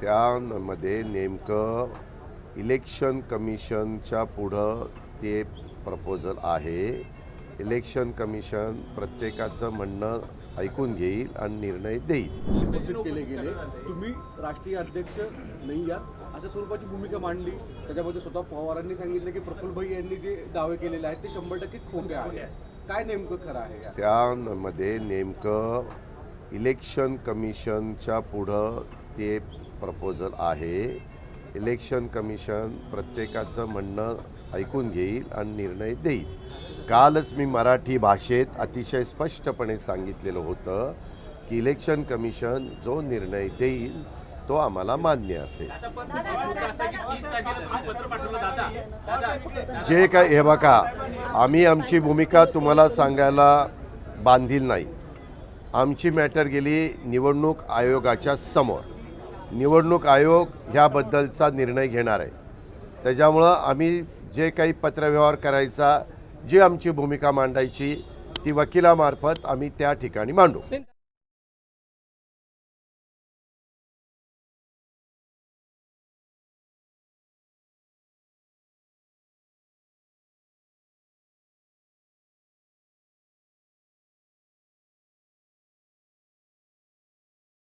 त्यामध्ये नेमकं इलेक्शन कमिशनच्या पुढं ते प्रपोजल आहे. इलेक्शन कमिशन प्रत्येकाचं म्हणणं ऐकून घेईल आणि निर्णय देईल. उपस्थित केले गेले. तुम्ही राष्ट्रीय अध्यक्ष नाही आहात. अशा स्वरूपाची भूमिका मांडली. त्याच्यामध्ये स्वतः पवारांनी सांगितलं की प्रफुल्लभाई यांनी जे दावे केलेले आहेत ते शंभर टक्के खोटे आहेत. काय नेमकं खरं आहे यात? त्यामध्ये नेमकं इलेक्शन कमिशनच्या पुढं ते प्रपोजल आहे. इलेक्शन कमिशन प्रत्येकाचं म्हणणं ऐकून घेईल आणि निर्णय देईल. कालच मी मराठी भाषेत अतिशय स्पष्टपणे सांगितलेलं होतं की इलेक्शन कमिशन जो निर्णय देईल तो आम्हाला मान्य असेल. जे काय हे बघा आम्ही आमची भूमिका तुम्हाला सांगायला बांधील नाही. आमची मॅटर गेली निवडणूक आयोगाच्या समोर. निवडणूक आयोग ह्याबद्दलचा निर्णय घेणार आहे. त्याच्यामुळं आम्ही जे काही पत्रव्यवहार करायचा जी आमची भूमिका मांडायची ती वकिलामार्फत आम्ही त्या ठिकाणी मांडू.